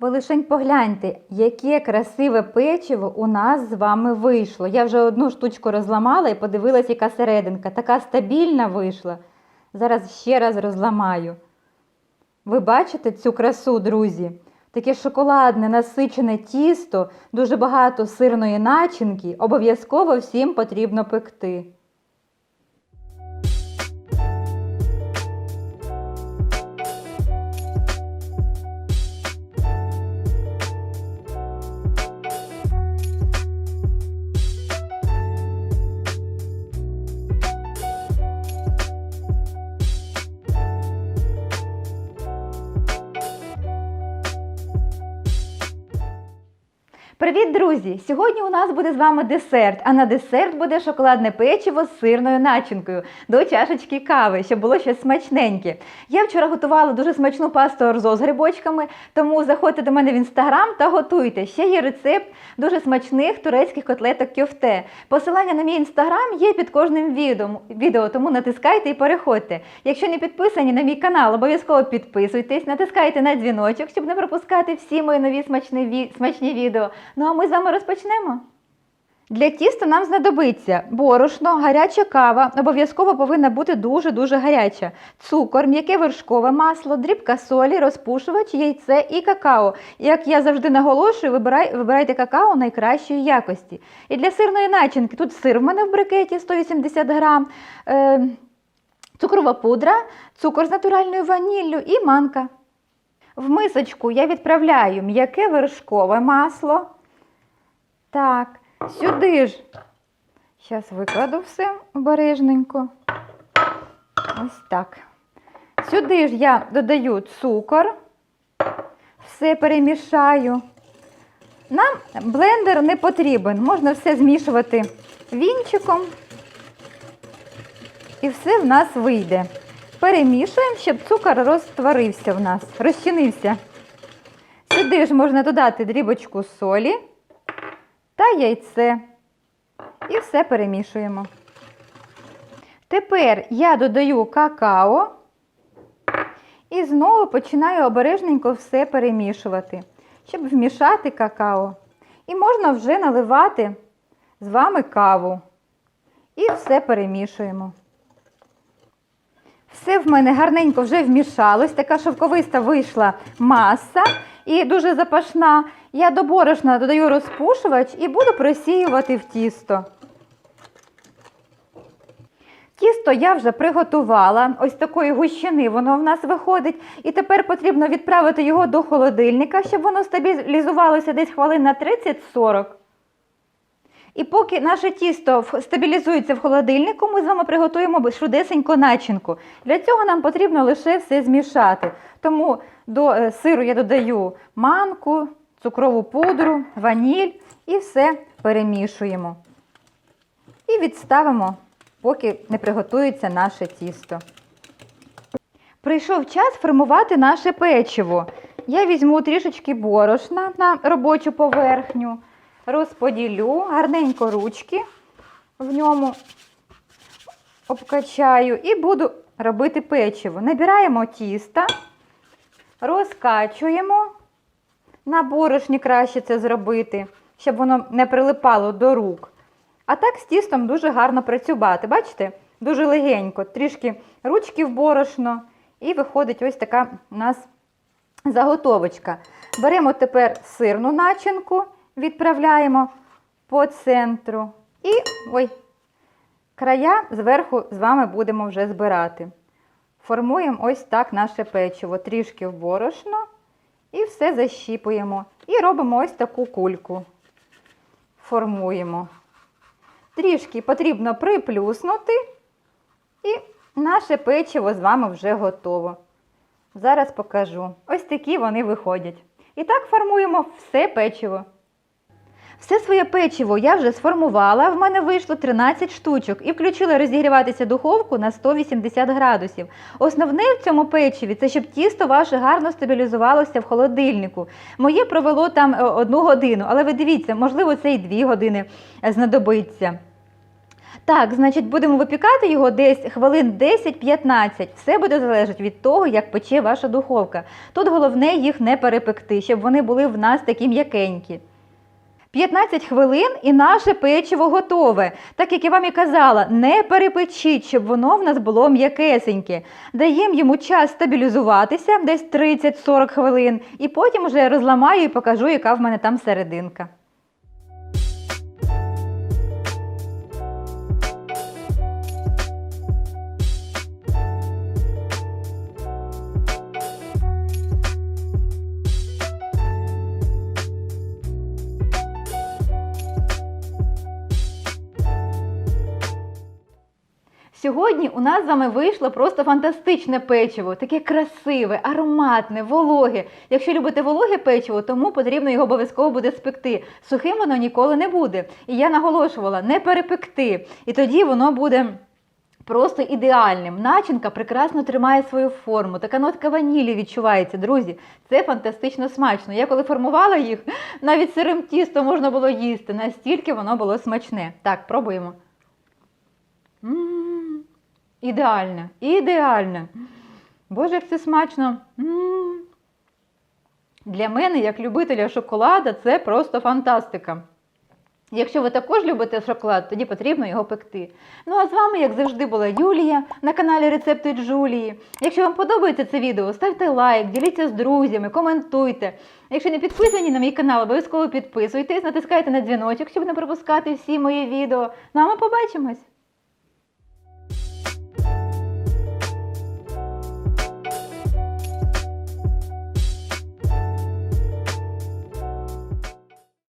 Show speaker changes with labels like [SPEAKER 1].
[SPEAKER 1] Ви лишень погляньте, яке красиве печиво у нас з вами вийшло. Я вже одну штучку розламала і подивилась, яка серединка. Така стабільна вийшла. Зараз ще раз розламаю. Ви бачите цю красу, друзі? Таке шоколадне, насичене тісто, дуже багато сирної начинки. Обов'язково всім потрібно пекти. Привіт, друзі! Сьогодні у нас буде з вами десерт, а на десерт буде шоколадне печиво з сирною начинкою до чашечки кави, щоб було щось смачненьке. Я вчора готувала дуже смачну пасту орзо з грибочками, тому заходьте до мене в інстаграм та готуйте. Ще є рецепт дуже смачних турецьких котлеток кьофте. Посилання на мій інстаграм є під кожним відео, тому натискайте і переходьте. Якщо не підписані на мій канал, обов'язково підписуйтесь, натискайте на дзвіночок, щоб не пропускати всі мої нові смачні, ві- смачні відео. Ну а ми з вами розпочнемо. Для тіста нам знадобиться борошно, гаряча кава, обов'язково повинна бути дуже-дуже гаряча, цукор, м'яке вершкове масло, дрібка солі, розпушувач, яйце і какао. Як я завжди наголошую, вибирай, вибирайте какао найкращої якості. І для сирної начинки тут сир в мене в брикеті 180 грам, е, цукрова пудра, цукор з натуральною ваніллю і манка. В мисочку я відправляю м'яке вершкове масло. Так, сюди ж. Зараз викладу все обережненько. Ось так. Сюди ж я додаю цукор, все перемішаю. Нам блендер не потрібен, можна все змішувати вінчиком. І все в нас вийде. Перемішуємо, щоб цукор розтворився в нас, розчинився. Сюди ж можна додати дрібочку солі та яйце. І все перемішуємо. Тепер я додаю какао і знову починаю обережненько все перемішувати, щоб вмішати какао. І можна вже наливати з вами каву. І все перемішуємо. Все в мене гарненько вже вмішалось, така шовковиста вийшла маса і дуже запашна. Я до борошна додаю розпушувач і буду просіювати в тісто. Тісто я вже приготувала, ось такої гущини воно в нас виходить. І тепер потрібно відправити його до холодильника, щоб воно стабілізувалося десь хвилин на 30-40. І поки наше тісто стабілізується в холодильнику, ми з вами приготуємо швидесенько начинку. Для цього нам потрібно лише все змішати. Тому до е, сиру я додаю манку, цукрову пудру, ваніль і все перемішуємо. І відставимо, поки не приготується наше тісто. Прийшов час формувати наше печиво. Я візьму трішечки борошна на робочу поверхню, розподілю гарненько ручки в ньому обкачаю і буду робити печиво. Набираємо тіста, розкачуємо. На борошні краще це зробити, щоб воно не прилипало до рук. А так з тістом дуже гарно працювати. Бачите? Дуже легенько, трішки ручки в борошно, і виходить ось така у нас заготовочка. Беремо тепер сирну начинку, відправляємо по центру. І ой, края зверху з вами будемо вже збирати. Формуємо ось так наше печиво, трішки в борошно і все защіпуємо. І робимо ось таку кульку. Формуємо. Трішки потрібно приплюснути, і наше печиво з вами вже готово. Зараз покажу. Ось такі вони виходять. І так формуємо все печиво. Все своє печиво я вже сформувала, в мене вийшло 13 штучок і включила розігріватися духовку на 180 градусів. Основне в цьому печиві це щоб тісто ваше гарно стабілізувалося в холодильнику. Моє провело там е, одну годину, але ви дивіться, можливо, це і дві години е, знадобиться. Так, значить, будемо випікати його десь хвилин 10-15. Все буде залежати від того, як пече ваша духовка. Тут головне їх не перепекти, щоб вони були в нас такі м'якенькі. 15 хвилин і наше печиво готове. Так як я вам і казала, не перепечіть, щоб воно в нас було м'якесеньке. Даємо йому час стабілізуватися, десь 30-40 хвилин, і потім вже розламаю і покажу, яка в мене там серединка. Сьогодні у нас з вами вийшло просто фантастичне печиво, таке красиве, ароматне, вологе. Якщо любите вологе печиво, тому потрібно його обов'язково буде спекти. Сухим воно ніколи не буде. І я наголошувала не перепекти. І тоді воно буде. Просто ідеальним. Начинка прекрасно тримає свою форму. Така нотка ванілі відчувається, друзі. Це фантастично смачно. Я коли формувала їх, навіть сирим тістом можна було їсти. Настільки воно було смачне. Так, пробуємо. М, Ідеально, ідеально. Боже, як це смачно. Для мене, як любителя шоколада, це просто фантастика. Якщо ви також любите шоколад, тоді потрібно його пекти. Ну а з вами, як завжди, була Юлія на каналі Рецепти Джулії. Якщо вам подобається це відео, ставте лайк, діліться з друзями, коментуйте. Якщо не підписані на мій канал, обов'язково підписуйтесь, натискайте на дзвіночок, щоб не пропускати всі мої відео. Ну а ми побачимось!